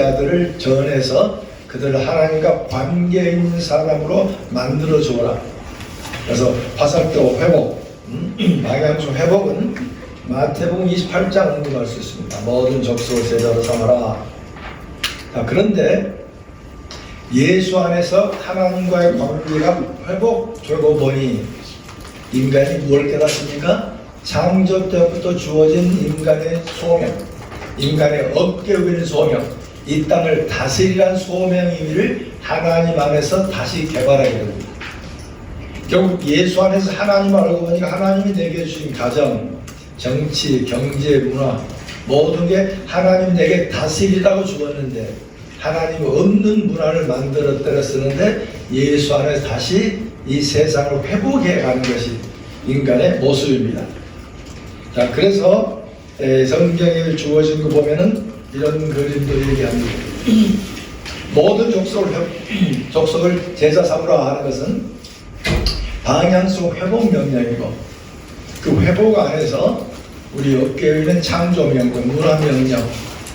자들을 전해서 그들을 하나님과 관계 있는 사람으로 만들어 주어라. 그래서 화살표 회복, 음, 방향성 회복은 마태복음 28장 언급할 수 있습니다. 모든 족속을 제자로 삼아라. 자, 그런데 예수 안에서 하나님과의 관계가 회복되고 보니 인간이 뭘 깨닫습니까? 창조 때부터 주어진 인간의 소명, 인간의 어깨 위는 소명, 이 땅을 다스리란 소명의미를 하나님 안에서 다시 개발하게 됩니다. 결국 예수 안에서 하나님 알고 보니까 하나님이 내게 주신 가정, 정치, 경제, 문화 모든 게 하나님 내게 다스리라고 주었는데 하나님 없는 문화를 만들었다고 쓰는데 예수 안에서 다시 이 세상을 회복해 가는 것이 인간의 모습입니다. 자, 그래서 에, 성경에 주어진 거 보면은 이런 그림도 얘기합니다. 모든 족속을, 회- 족속을 제자 삼으라 하는 것은 방향성 회복 명령이고 그 회복 안에서 우리 어깨에 있는 창조 명령, 문화 명령,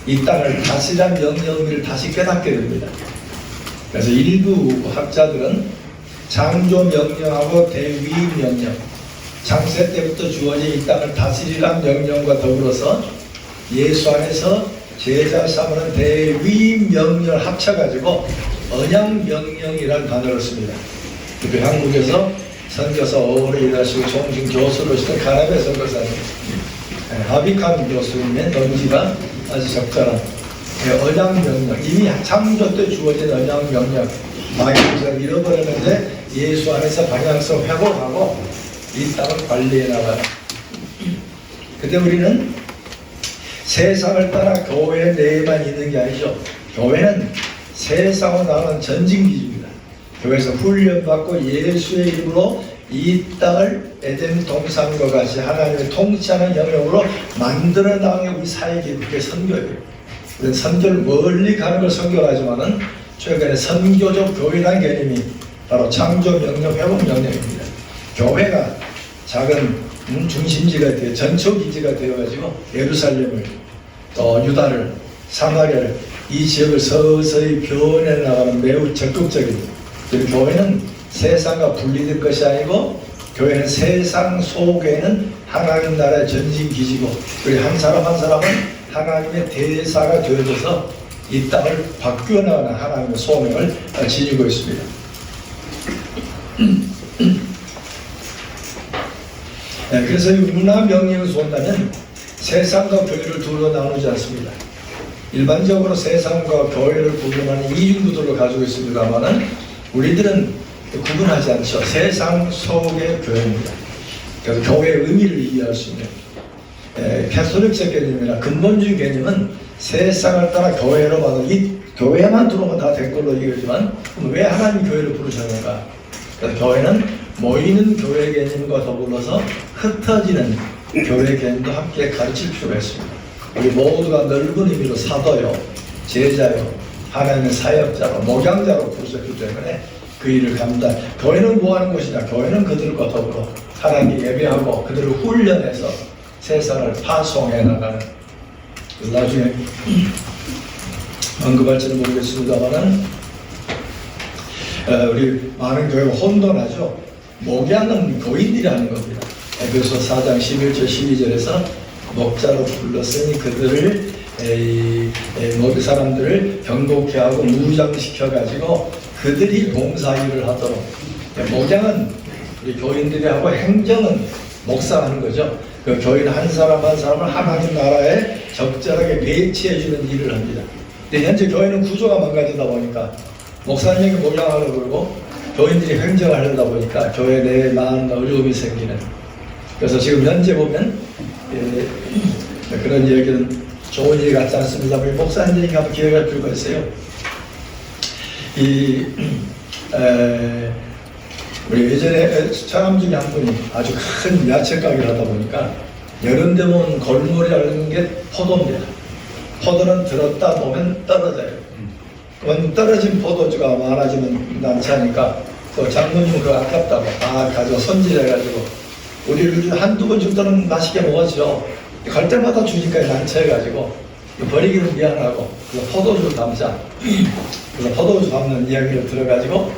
이 땅을 다스리란 명령을 다시 깨닫게 됩니다. 그래서 일부 학자들은 창조 명령하고 대위 명령, 창세 때부터 주어진 이 땅을 다스리란 명령과 더불어서 예수 안에서 제자 삼으는 대위 명령을 합쳐가지고 언양 명령이라는 단어를 씁니다. 특히 한국에서 선교사 오래 일하시고 종신 교수로 시던 가나베 선교사님 예, 하비칸 교수님의 논지가 아주 적절한 예, 언양 명령. 이미 창조 때 주어진 언양 명령. 방향성을 잃어버렸는데 예수 안에서 방향성 회복하고 이 땅을 관리해 나가라. 근데 우리는 세상을 따라 교회 내에만 있는 게 아니죠 교회는 세상을 나가는 전진기지입니다 교회에서 훈련받고 예수의 이름으로 이 땅을 에덴 동산과 같이 하나님의 통치하는 영역으로 만들어 나가는 우리 사역이 그게 선교예요. 선교를 멀리 가는 걸 선교하지만은 최근에 선교적 교회라는 개념이 바로 창조 명령, 회복 명령입니다. 교회가 작은 음, 중심지가 되어 전초 기지가 되어가지고 예루살렘을 또 유다를 사마리아를 이 지역을 서서히 변해 나가는 매우 적극적입니다. 그리고 교회는 세상과 분리된 것이 아니고 교회는 세상 속에는 하나님 나라의 전진 기지고 우리 한 사람 한 사람은 하나님의 대사가 되어져서 이 땅을 바뀌어 나가는 하나님의 소명을 지니고 있습니다. 네, 그래서 명령을 본다면 세상과 교회를 둘로 나누지 않습니다. 일반적으로 세상과 교회를 구분하는 이중구도를 가지고 있습니다만은 우리들은 구분하지 않죠. 세상 속의 교회입니다. 그래서 교회의 의미를 이해할 수 있는 에, 캐톨릭적 개념이나 근본주의 개념은 세상을 따라 교회로 봐도 이 교회만 들어오면 다 된 걸로 이겨지만 그럼 왜 하나님 교회를 부르셨는가? 그래서 교회는 모이는 교회 개념과 더불어서 흩어지는 교회 개념도 함께 가르칠 필요가 있습니다. 우리 모두가 넓은 의미로 사도요, 제자요, 하나님의 사역자로, 목양자로 부르셨기 때문에 그 일을 감당. 교회는 뭐 하는 곳이냐? 교회는 그들과 더불어 하나님께 예배하고 그들을 훈련해서 세상을 파송해 나가는. 나중에 언급할지는 모르겠습니다만은 어, 우리 많은 교회가 혼돈하죠. 목양은 교인들이 하는 겁니다. 에베소 4장 11절 12절에서 목자로 불렀으니 그들을 에, 에, 모든 사람들을 경고케 하고 무장시켜 가지고 그들이 봉사일을 하도록 예, 목양은 우리 교인들이 하고 행정은 목사가 하는 거죠. 그 교인 한 사람 한 사람을 하나님 나라에 적절하게 배치해 주는 일을 합니다. 근데 현재 교회는 구조가 망가지다 보니까 목사님이 목양하려고 그러고 교인들이 행정을 하려다 보니까 교회 내에 많은 어려움이 생기는 그래서 지금 현재 보면 예, 그런 얘기는 좋은 얘기 같지 않습니다. 우리 목사님이 한번 기억할 필요가 있어요. 이 에, 우리 예전에 사람 중에 한 분이 아주 큰 야채 가게를 하다 보니까 여름 되면 골머리라는 게 포도입니다. 포도는 들었다 보면 떨어져요. 그건 떨어진 포도주가 많아지면 난처하니까 그 장모님 그거 아깝다고 다 가지고 손질해가지고 우리를 한두 번 정도는 맛있게 먹었죠. 갈 때마다 주니까 난처해가지고 이거 버리기는 미안하고 그래서 포도주 담자. 그래서 포도주 담는 이야기를 들어가지고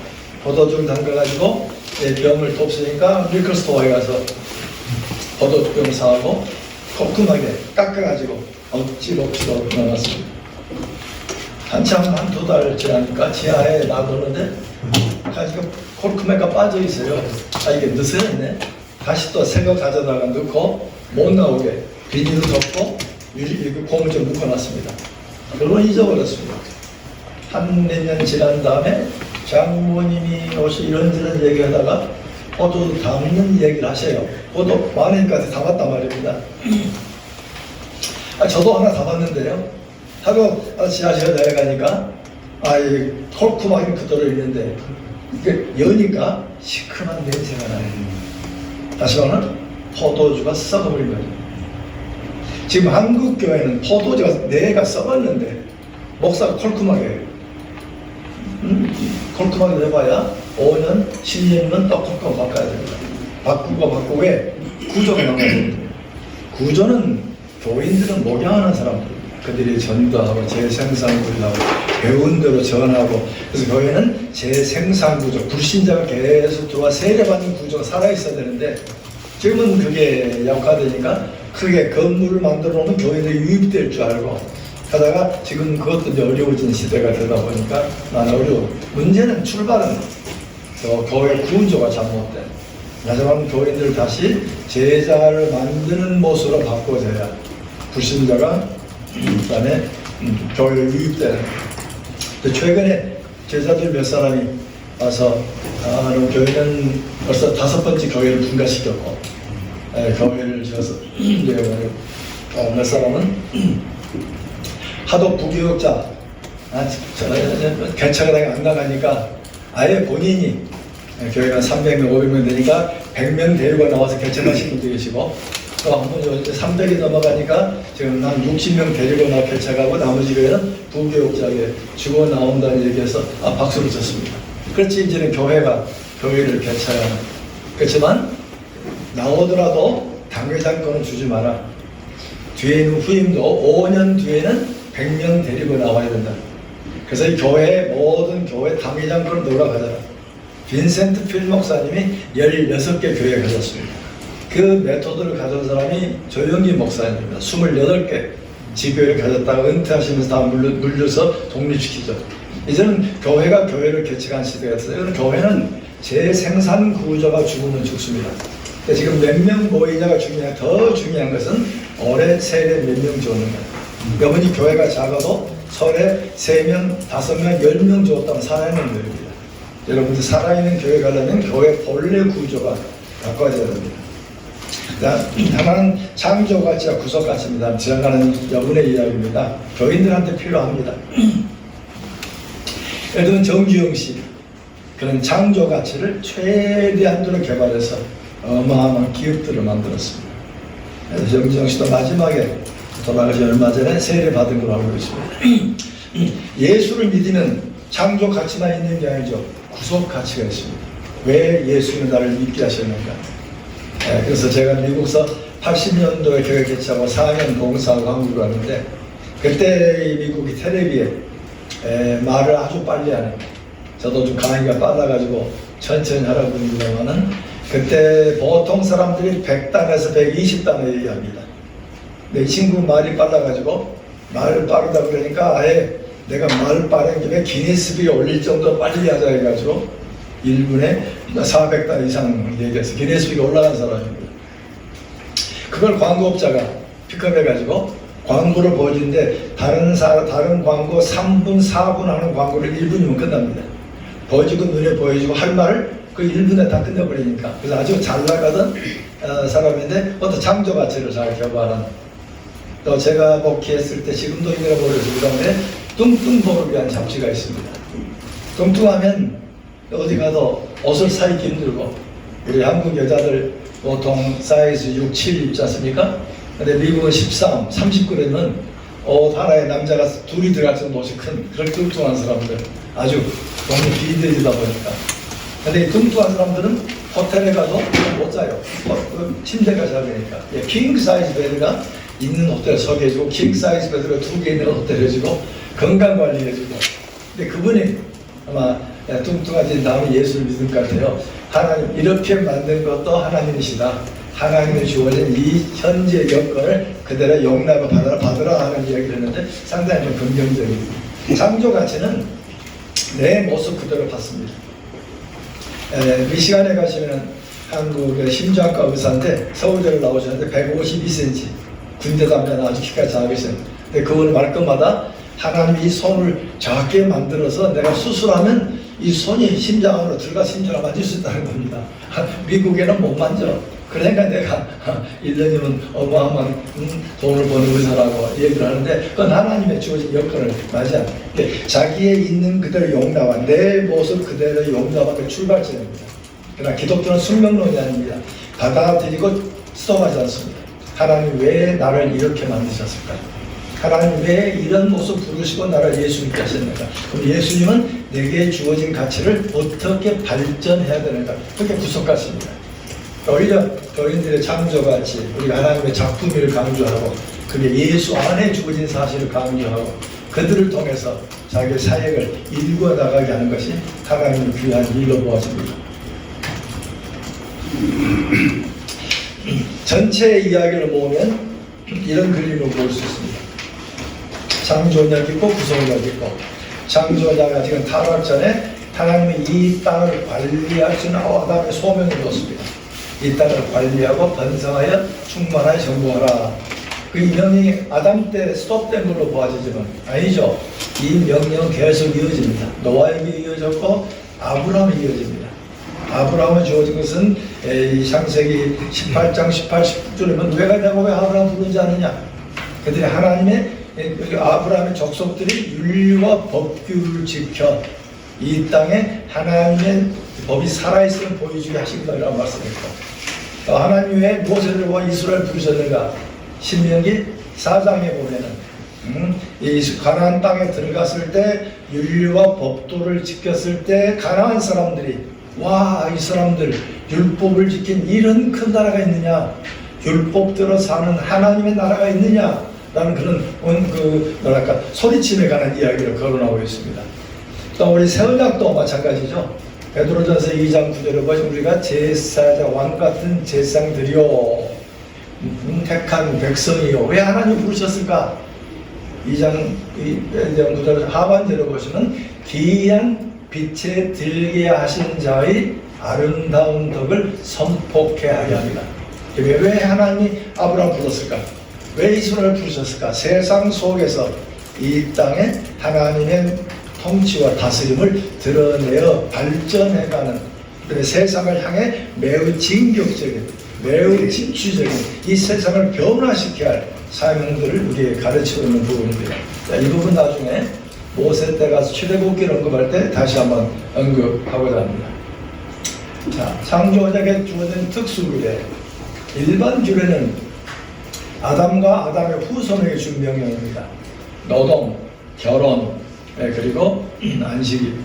포도주를 담가가지고 예, 병을 돕으니까 밀크스토어에 가서 포도주 병 사고 꼼꼼하게 깎아가지고 억지로 억지로 넣어놨습니다. 한참 한 두 달 지나니까 지하에 놔두는데 가지고 콜크메가 빠져 있어요. 아 이게 느슨했네. 다시 또 새거 가져다가 넣고 못 나오게 비닐로 덮고 유리 그 고무 좀 묶어놨습니다. 그건 잊어버렸습니다. 한 몇 년 지난 다음에 장모님이 오시 이런저런 얘기하다가 포도 담는 얘기를 하세요. 포도 많으니까 담았단 말입니다. 아, 저도 하나 담았는데요. 하고 아, 지하철에 내려가니까 아이 콜크막이 그대로 있는데 이게 여니까 시큼한 냄새가 나요. 다시 말하면 포도주가 썩어버린 거죠. 지금 한국 교회는 포도주가 내가 썩었는데 목사가 콜크막이에요. 음, 콜크막이 해봐야 5년, 10년은 또 콜크막 바꿔야 됩니다. 바꾸고 바꾸고 왜 구조가 나가야 구조는 교인들은 목양하는 사람들 그들이 전도하고 재생산구조하고 배운 대로 전하고 그래서 교회는 재생산구조 불신자가 계속 들어와 세례받는 구조가 살아있어야 되는데 지금은 그게 약화되니까 크게 건물을 만들어 놓으면 교회들이 유입될 줄 알고 하다가 지금 그것도 이제 어려워진 시대가 되다 보니까 난 어려워. 문제는 출발은 저 교회 구조가 잘못된. 하지만 교인들 다시 제자를 만드는 모습으로 바꿔줘야 불신자가 그다음에 음, 교회에 유입되는. 최근에 제자들 몇 사람이 와서 아, 그럼 교회는 벌써 다섯 번째 교회를 분가시켰고 예, 교회를 지어서 어, 몇 사람은 하도 부교육자 아, 개척을 안 나가니까 아예 본인이 예, 교회가 300명, 500명 되니까 100명 데리고 나와서 개척하신 분도 계시고 또 한 번 이제 300이 넘어가니까 지금 한 60명 데리고 나와 개척하고 나머지 교회는 부교육자에게 주고 나온다는 얘기해서 아, 박수를 쳤습니다. 그렇지 이제는 교회가 교회를 개척하는 그렇지만 나오더라도 당회장권은 주지 마라. 뒤에는 후임도 5년 뒤에는 100명 데리고 나와야 된다. 그래서 이 교회 모든 교회 당회장권을 놀아가잖아. 빈센트 필 목사님이 16개 교회 가졌습니다. 그 메토드를 가진 사람이 조영기 목사님입니다. 28개 지교회를 가졌다가 은퇴하시면서 다 물려, 물려서 독립시키죠. 이제는 교회가 교회를 개척한 시대가 있어요. 이거는 교회는 재생산 구조가 죽으면 죽습니다. 지금 몇 명 모이냐가 중요해. 더 중요한 것은 올해 세례 몇명 거예요. 여러분이 교회가 작아도 설에 3명, 5명, 10명 주었다면 살아있는 교회입니다. 여러분들 살아있는 교회 가려면 교회 본래 구조가 바꿔져야 됩니다. 자, 하나는 창조 가치와 구속 가치입니다. 지나가는 여분의 이야기입니다. 교인들한테 필요합니다. 예를 들면 정주영 씨 그런 창조 가치를 최대한도로 개발해서 어마어마한 기업들을 만들었습니다. 그래서 정주영 씨도 마지막에 돌아가시 얼마 전에 세례 받은 걸로 알고 있습니다. 예수를 믿으면 창조 가치만 있는 게 아니죠. 구속 가치가 있습니다. 왜 예수는 나를 믿게 하셨는가? 예, 그래서 제가 미국서 80년도에 교회 개최하고 4년 봉사하고 한국으로 왔는데 그때 이 미국이 텔레비에 에, 말을 아주 빨리 하는 저도 좀 강의가 빨라가지고 천천히 하라고 합니다만은 그때 보통 사람들이 100단에서 120단을 얘기합니다. 이 친구 말이 빨라가지고 말을 빠르다 그러니까 아예 내가 말 빠른 김에 기네스북에 올릴 정도로 빨리 하자 해가지고 1분에 400단 이상 얘기해서 기네스북에 올라간 사람입니다. 그걸 광고업자가 픽업해가지고 광고를 보여주는데 다른 사, 다른 광고 3분, 4분 하는 광고를 1분이면 끝납니다. 보여주고 눈에 보여주고 할 말을 그 1분에 다 끝내버리니까. 그래서 아주 잘 나가던 어, 사람인데 어떤 창조 가치를 잘 개발한 또 제가 복귀했을 때 지금도 잃어버려서 그다음에 뚱뚱복을 위한 잡지가 있습니다. 뚱뚱하면 어디 가도 옷을 사입기 힘들고 우리 한국 여자들 보통 사이즈 6, 7 입지 않습니까? 근데 미국은 13, 30그램은 옷 하나에 남자가 둘이 들어갈 정도 옷이 큰 그렇게 뚱뚱한 사람들 아주 너무 비대지다 보니까. 근데 이 뚱뚱한 사람들은 호텔에 가도 못 자요. 어, 그 침대가 작으니까. 예, 킹 사이즈 베드가 있는 호텔 소개해주고 킹 사이즈 베드가 두 개 있는 호텔 해주고 건강 관리해주고. 근데 그분이 아마 뚱뚱하신 다음에 예수를 믿은 것 같아요. 하나님 이렇게 만든 것도 하나님이시다. 하나님이 주어진 이 현재 여건을 그대로 용납을 받아라 받으라 하는 이야기를 했는데 상당히 좀 긍정적입니다. 창조 가치는 내 모습 그대로 받습니다. 에, 미시간에 가시면 한국의 심장과 의사인데 서울대를 나오셨는데 152cm 군대 담배는 아주 키가 작으세요. 근데 그분 말끝마다 하나님이 이 손을 작게 만들어서 내가 수술하면 이 손이 심장 안으로 들어가 심장을 만질 수 있다는 겁니다. 미국에는 못 만져. 그러니까 내가 1년이면 어마어마한 음, 돈을 버는 의사라고 얘기를 하는데 그건 하나님의 주어진 여건을 맞이한 자기의 있는 그대로 용납한 내 모습 그대로 용납하는 출발점입니다. 그러나 기독교는 숙명론이 아닙니다. 받아들이고 스톱하지 않습니다. 하나님 왜 나를 이렇게 만드셨을까? 하나님 왜 이런 모습 부르시고 나를 예수 믿게 하셨는가? 그럼 예수님은 내게 주어진 가치를 어떻게 발전해야 되는가? 그게 구속가십니다. 오히려 교인들의 창조가치, 우리가 하나님의 작품을 강조하고 그게 예수 안에 주어진 사실을 강조하고 그들을 통해서 자기의 사역을 일구어 나가게 하는 것이 하나님의 귀한 일로 보아집니다. 전체 이야기를 모으면 이런 그림을 볼 수 있습니다. 창조력 있고 구속력 있고 창조자가 지금 타락 전에 하나님이 이 땅을 관리할 수 있는 아담의 소명을 줬습니다. 이 땅을 관리하고 번성하여 충만하여 정복하라. 그 명령이 아담 때 스톱된 걸로 보아지지만 아니죠. 이 명령은 계속 이어집니다. 노아에게 이어졌고 아브라함에 이어집니다. 아브라함에 주어진 것은 에, 이 창세기 18장 18, 19절이면 왜가 되고 왜 아브라함 부르지 않느냐? 그들이 하나님의 에, 그 아브라함의 족속들이 윤리와 법규를 지켜 이 땅에 하나님의 법이 살아있음을 보여주게 하신 거라고 말씀했고 또 하나님 왜 모세들과 이스라엘 부르셨는가? 신명기 4장에 보면은 음, 이 가나안 땅에 들어갔을 때 윤리와 법도를 지켰을 때 가나안 사람들이 와 이 사람들 율법을 지킨 이런 큰 나라가 있느냐? 율법대로 사는 하나님의 나라가 있느냐 라는 그런 온그 뭐랄까 소리침에 관한 이야기를 거론하고 있습니다. 또 우리 세언약도 마찬가지죠. 베드로전서 2장 9절을 보시면 우리가 제사자 왕 같은 제상들이요 음, 택한 백성이요 왜 하나님 부르셨을까? 2장 2장 9절 하반절을 보시면 기이한 빛에 들게 하신 자의 아름다운 덕을 선포케 하려 합니다. 왜, 왜 하나님이 아브라함 부르셨을까? 왜 이스라엘 부르셨을까? 세상 속에서 이 땅에 하나님의 통치와 다스림을 드러내어 발전해가는 세상을 향해 매우 진격적인 매우 진취적인 이 세상을 변화시켜야 할 사명들을 우리에게 가르치고 있는 부분입니다. 자, 이 부분 나중에 모세 때 가서 출애굽기를 언급할 때 다시 한번 언급하고자 합니다. 자, 창조자에게 주어진 특수규례 일반 규례는 아담과 아담의 후손에게 준 명령입니다. 노동, 결혼, 네, 그리고 안식일.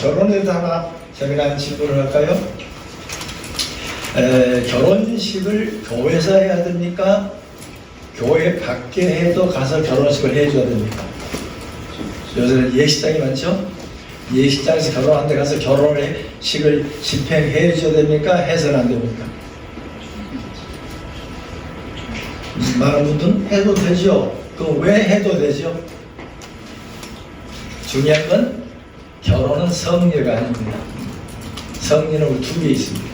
결혼에 대해서 하나 재미난 질문을 할까요? 에, 결혼식을 교회에서 해야 됩니까? 교회 밖에 해도 가서 결혼식을 해줘야 됩니까? 요새는 예식장이 많죠? 예식장에서 결혼한 데 가서 결혼식을 집행해 줘야 됩니까? 해서는 안 됩니까? 많은 분들은 해도 되죠. 그럼 왜 해도 되죠? 중요한 건 결혼은 성례가 아닙니다. 성례는 우리 두 개 있습니다.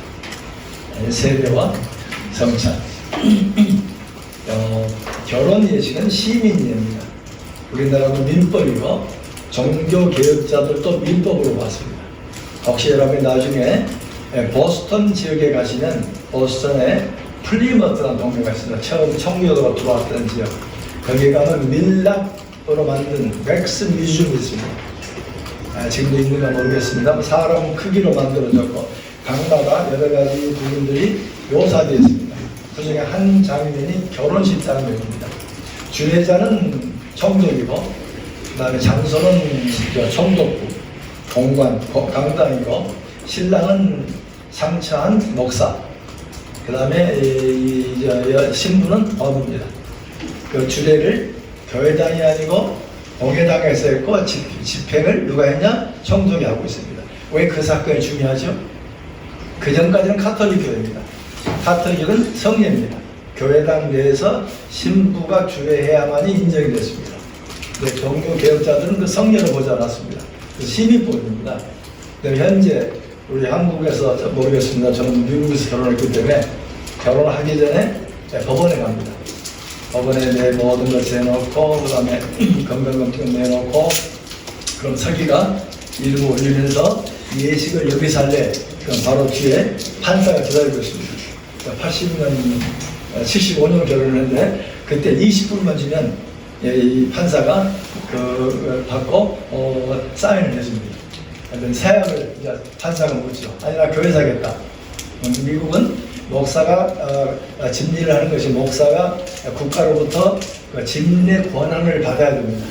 세례와 성찬. 어, 결혼 예식은 시민 예입니다. 우리나라도 민법이고 종교 개혁자들도 민법으로 봤습니다. 혹시 여러분이 나중에 보스턴 지역에 가시면 보스턴에 플리머트라는 동네가 있습니다. 처음 청교도가 들어왔던 지역. 거기 가면 밀랍으로 만든 웩스 뮤지엄이 있습니다. 아, 지금도 있는가 모르겠습니다. 사람 크기로 만들어졌고 강마다 여러 가지 부분들이 묘사되어 있습니다. 그 중에 한 장면이 결혼식 장면입니다. 주례자는 총독이고 그 다음에 장소는 저 총독부, 공관, 거- 강당이고 신랑은 상처한 목사 그 다음에 신부는 어부입니다. 그 주례를 교회당이 아니고 공회당에서 했고 집, 집행을 누가 했냐? 청동이 하고 있습니다. 왜 그 사건이 중요하죠? 그 전까지는 카톨릭 교회입니다. 카톨릭은 성례입니다. 교회당 내에서 신부가 주례해야만이 인정이 됐습니다. 네, 종교 개혁자들은 그 성례를 보지 않았습니다. 그 시민법입니다. 현재 우리 한국에서 저 모르겠습니다. 저는 미국에서 결혼했기 때문에 결혼하기 전에 네, 법원에 갑니다. 법원에 내 모든 것을 해놓고 그다음에 건강검진 내놓고 그럼 서기가 이루고 올리면서 예식을 여기서 할래 그럼 바로 뒤에 판사가 기다리고 있습니다. 80년, 75년 결혼을 했는데 그때 20분만 지면 예, 이 판사가 그 받고 어, 사인을 해줍니다. 사약을 이제 판사가 묻죠. 아니 나 교회 사겠다. 음, 미국은 목사가 어, 어, 집리를 하는 것이 목사가 국가로부터 그 집례 권한을 받아야 됩니다.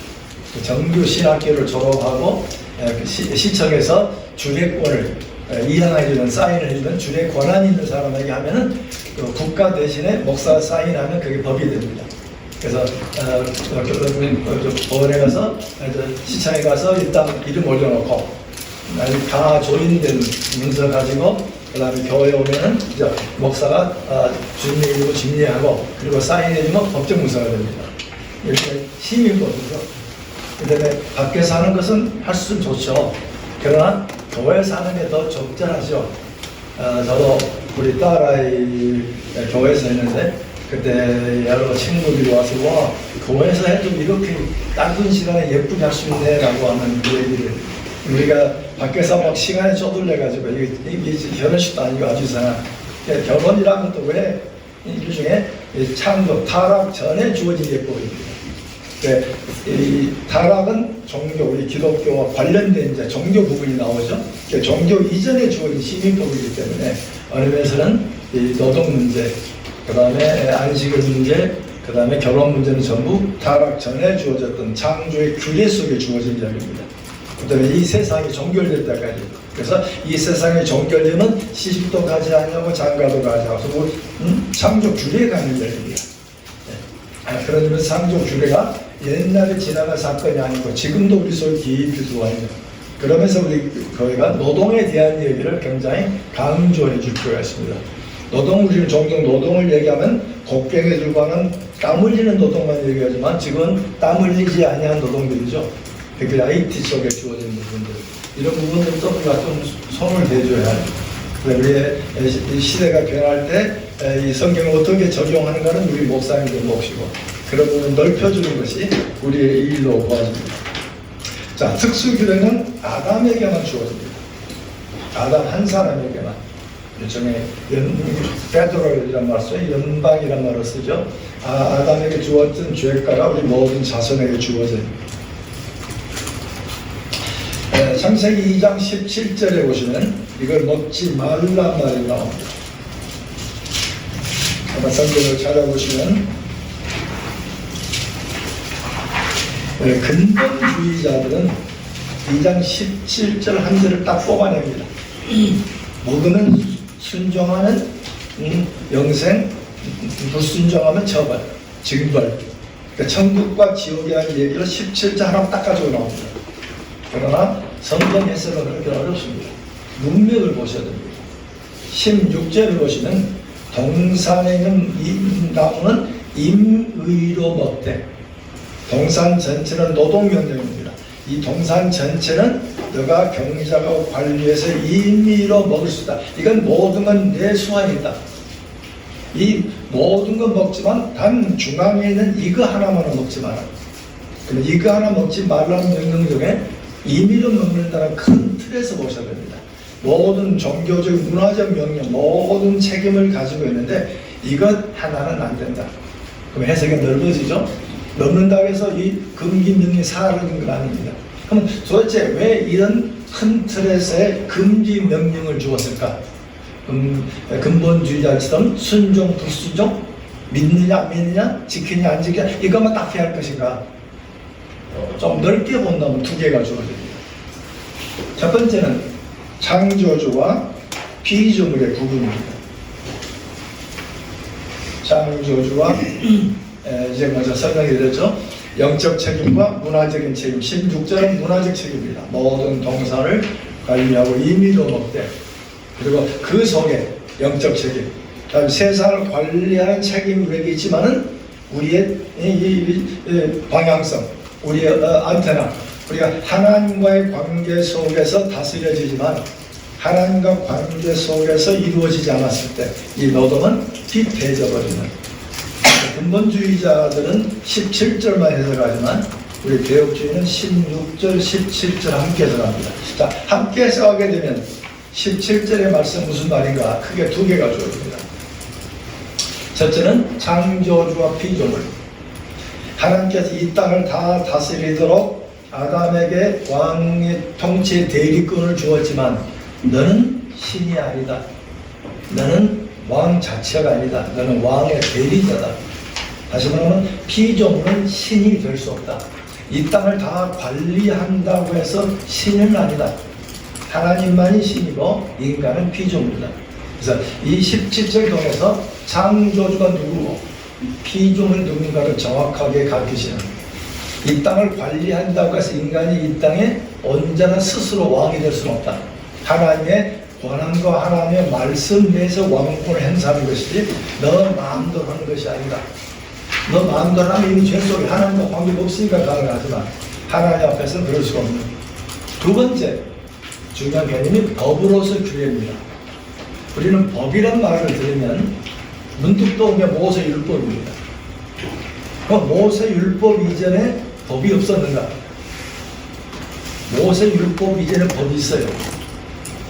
그 정규 신학교를 졸업하고 에, 그 시, 시청에서 주례권을 에, 이양해주는 사인을 해주는 주례 권한이 있는 사람에게 하면은 그 국가 대신에 목사가 사인하면 그게 법이 됩니다. 그래서 어, 어, 그, 어, 가서 어, 저 시청에 가서 일단 이름 올려놓고 아니, 다 조인된 문서 가지고 그다음에 교회 오면은 이제 목사가 아, 주님 이름으로 집례하고 그리고 사인해주면 법정 문서가 됩니다. 이렇게 시민법이죠. 그다음에 밖에서 하는 것은 할 수는 좋죠. 그러나 교회에서 하는 게 더 적절하죠. 아, 저도 우리 딸아이 교회에서 했는데 그때 여러 친구들이 와서 와 교회에서 해도 이렇게 짧은 시간에 예쁘게 할 수 있네라고 하는 그 얘기를 우리가 밖에서 막 시간이 쪼들려가지고 이게, 이게 결혼식도 아니고 아주 이상한 결혼이라는 것도 왜 일종의 이 창조 타락 전에 주어진 예법입니다. 네, 이 타락은 종교 우리 기독교와 관련된 이제 종교 부분이 나오죠. 그 종교 이전에 주어진 시민법이기 때문에 어느 면에서는 이 노동 문제, 그 다음에 안식일 문제, 그 다음에 결혼 문제는 전부 타락 전에 주어졌던 창조의 규례 속에 주어진 이야기입니다. 그다음에 이 세상이 종결될 때까지 그래서 이 세상이 종결되면 시집도 가지 않냐고 장가도 가지 않고 뭐, 음? 창조 규례가 있는 얘기입니다. 아, 그런 의미에서 창조 규례가 옛날에 지나간 사건이 아니고 지금도 우리 속에 깊이 들어와 있는 그러면서 우리 교회가 노동에 대한 얘기를 굉장히 강조해 줄 필요가 있습니다. 노동 우리는 종종 노동을 얘기하면 곡괭이 들고 하는 땀 흘리는 노동만 얘기하지만 지금은 땀 흘리지 아니한 노동들이죠. 특히 IT 쪽에 주어진 부분들 이런 부분들도 우리가 좀 손을 대줘야. 우리의 이 시대가 변할 때 이 성경을 어떻게 적용하는가는 우리 목사님들 몫이고 그런 부분 넓혀주는 것이 우리의 일로 보아집니다. 자, 특수 규례는 아담에게만 주어집니다. 아담 한 사람에게만 일종의 연, 페드로이란 말 써요. 연방이란 말을 쓰죠. 아, 아담에게 주어진 죄가가 우리 모든 자손에게. 네, 창세기 2장 17절에 보시면 이걸 먹지 말란 말이 나옵니다. 아마 성경을 찾아보시면 네, 근본주의자들은 2장 17절 한 절을 딱 뽑아냅니다. 먹으면 순종하면 음, 영생, 불순종하면 처벌, 징벌. 그러니까 천국과 지옥이라는 얘기를 17절 하나 딱 가지고 나옵니다. 그러나 성경 해석은 그렇게 어렵습니다. 문맥을 보셔야 됩니다. 16절을 보시면 동산에 있는 이 나무는 임의로 먹되 동산 전체는 노동명령입니다. 이 동산 전체는 너가 경작하고 관리해서 임의로 먹을 수 있다. 이건 모든 건 내 수완이다. 이 모든 건 먹지만 단 중앙에 있는 이거 하나만은 먹지 마라. 그럼 이거 하나 먹지 말라는 명령 중에 임의로 먹는다는 큰 틀에서 보셔야 됩니다. 모든 종교적, 문화적 명령, 모든 책임을 가지고 있는데 이것 하나는 안 된다. 그럼 해석이 넓어지죠? 넘는다고 해서 이 금기 명령이 사라지는 건 아닙니다. 그럼 도대체 왜 이런 큰 틀에서의 금지 명령을 주었을까? 음, 근본주의자처럼 순종, 불순종, 믿느냐, 안 믿느냐, 지키냐, 안 지키냐, 이것만 딱 해야 할 것인가? 어, 좀 넓게 본다면 두 개가 주어집니다. 첫 번째는 창조주와 피조물의 구분입니다. 창조주와 에, 이제 먼저 설명해 드렸죠. 영적 책임과 문화적인 책임, 16절은 문화적 책임입니다. 모든 동산을 관리하고 임의로 먹되 그리고 그 속에 영적 책임, 그다음에 세상을 관리하는 책임이 있지만은 우리의 이, 이, 이 방향성, 우리의 어, 안테나, 우리가 하나님과의 관계 속에서 다스려지지만 하나님과 관계 속에서 이루어지지 않았을 때 이 노동은 피폐해져 버리는 근본주의자들은 17절만 해석하지만 우리 개혁주의는 16절, 17절 함께 해석합니다. 자, 함께 해석하게 되면 17절의 말씀 무슨 말인가? 크게 두 개가 주어집니다. 첫째는 창조주와 피조물. 하나님께서 이 땅을 다 다스리도록 아담에게 왕의 통치의 대리권을 주었지만 너는 신이 아니다. 너는 왕 자체가 아니다. 너는 왕의 대리자다. 다시 말하면 피조물은 신이 될 수 없다. 이 땅을 다 관리한다고 해서 신은 아니다. 하나님만이 신이고 인간은 피조물이다. 그래서 이 17절 통해서 창조주가 누구고 피조물이 누군가를 정확하게 가르치시는 이 땅을 관리한다고 해서 인간이 이 땅에 언제나 스스로 왕이 될 수는 없다. 하나님의 권한과 하나님의 말씀 내에서 왕권을 행사하는 것이지 너 마음대로 하는 것이 아니다. 너 마음대로 하면 이미 죄 속에 하나님과 관계가 없으니까 가능하지만 하나님 앞에서는 그럴 수가 없는 두 번째 중요한 개념이 법으로서 규례입니다. 우리는 법이란 말을 들으면 문득 떠오르게 모세 율법입니다. 그 모세 율법 이전에 법이 없었는가? 모세 율법 이전에 법이 있어요.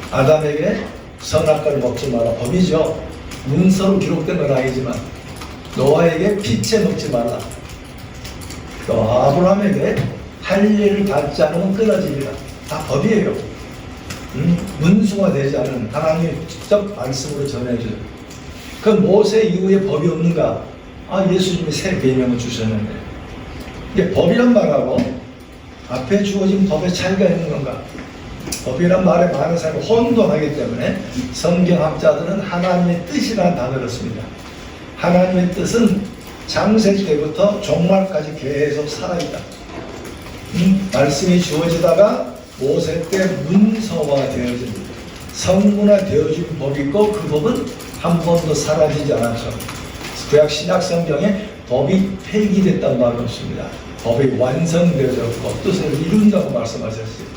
아담에게 선악과를 먹지 마라 법이죠. 문서로 기록된 건 아니지만 노아에게 피채 먹지 말라. 또 아브라함에게 할 일을 갖지 않으면 끊어지리라. 다 법이에요. 음, 문수가 되지 않은 하나님이 직접 말씀으로 전해줘요. 그 모세 이후에 법이 없는가? 아, 예수님이 새 계명을 주셨는데. 이게 법이란 말하고 앞에 주어진 법의 차이가 있는 건가? 법이란 말에 많은 사람이 혼돈하기 때문에 성경학자들은 하나님의 뜻이라는 단어를 씁니다. 하나님의 뜻은 장세 때부터 종말까지 계속 살아있다. 음, 말씀이 주어지다가 모세 때 문서화 되어집니다. 성문화 되어진 법이 있고 그 법은 한 번도 사라지지 않았죠. 구약 신약 성경에 법이 폐기됐다는 말은 없습니다. 법이 완성되어졌고 뜻을 이룬다고 말씀하셨어요.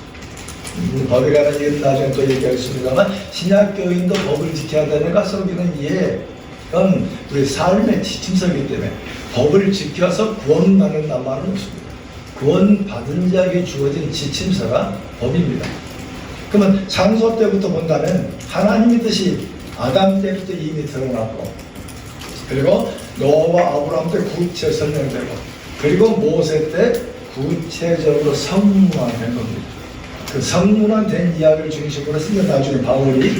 음, 법이라는 얘기는 나중에 또 얘기하겠습니다만 신약 교인도 법을 지켜야 되는가 성경은 예. 그건 우리 삶의 지침서이기 때문에 법을 지켜서 구원받는다는 말은 없습니다. 구원받은 자에게 주어진 지침서가 법입니다. 그러면 창조 때부터 본다면 하나님의 뜻이 아담 때부터 이미 드러났고 그리고 노아와 아브라함 때 구체 설명되고 그리고 모세 때 구체적으로 성문화된 겁니다. 그 성문화된 이야기를 중심으로 쓰면 나중에 바울이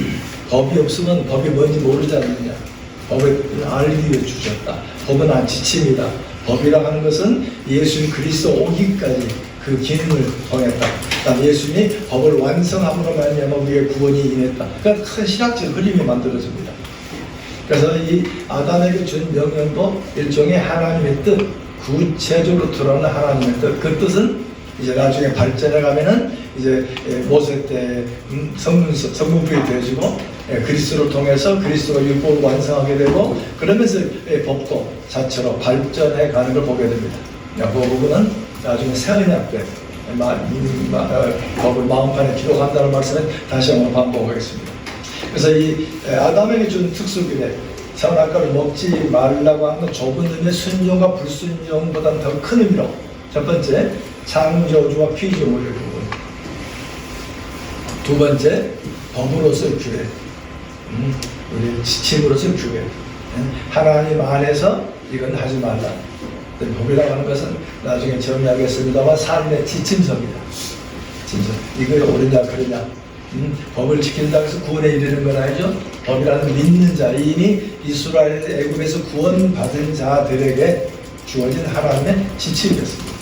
법이 없으면 법이 뭔지 모르지 않느냐. 법을 알기 위해 주셨다. 법은 한 지침이다. 법이라 하는 것은 예수님 그리스도 오기까지 그 기능을 통했다. 예수님이 법을 완성함으로 말미암아 우리의 구원이 임했다. 그러니까 큰 신학적 흐름이 만들어집니다. 그래서 이 아담에게 준 명령도 일종의 하나님의 뜻, 구체적으로 드러나는 하나님의 뜻. 그 뜻은 이제 나중에 발전해 가면은 이제 모세 때 음, 성문서, 성문법이 되어지고 예, 그리스도를 통해서 그리스도가 율법을 완성하게 되고 그러면서 예, 법도 자체로 발전해 가는 걸 보게 됩니다. 그 부분은 나중에 새 언약 때 법을 마음판에 기록한다는 말씀을 다시 한번 반복하겠습니다. 그래서 이 에, 아담에게 준 특수규례 선악과를 먹지 말라고 하는 좁은 의미의 순종과 불순종보다는 더 큰 의미로 첫 번째 창조주와 피조물의 부분 두 번째 법으로서의 규례. 음, 우리 지침으로서의 규례. 음, 하나님 안에서 이건 하지 말라 법이라고 하는 것은 나중에 정리하겠습니다만 삶의 지침서입니다. 진짜 이거 옳으냐 그러냐? 음, 법을 지킨다고 해서 구원에 이르는 건 아니죠? 법이라는 믿는 자 이미 이스라엘 애굽에서 구원받은 자들에게 주어진 하나님의 지침이었습니다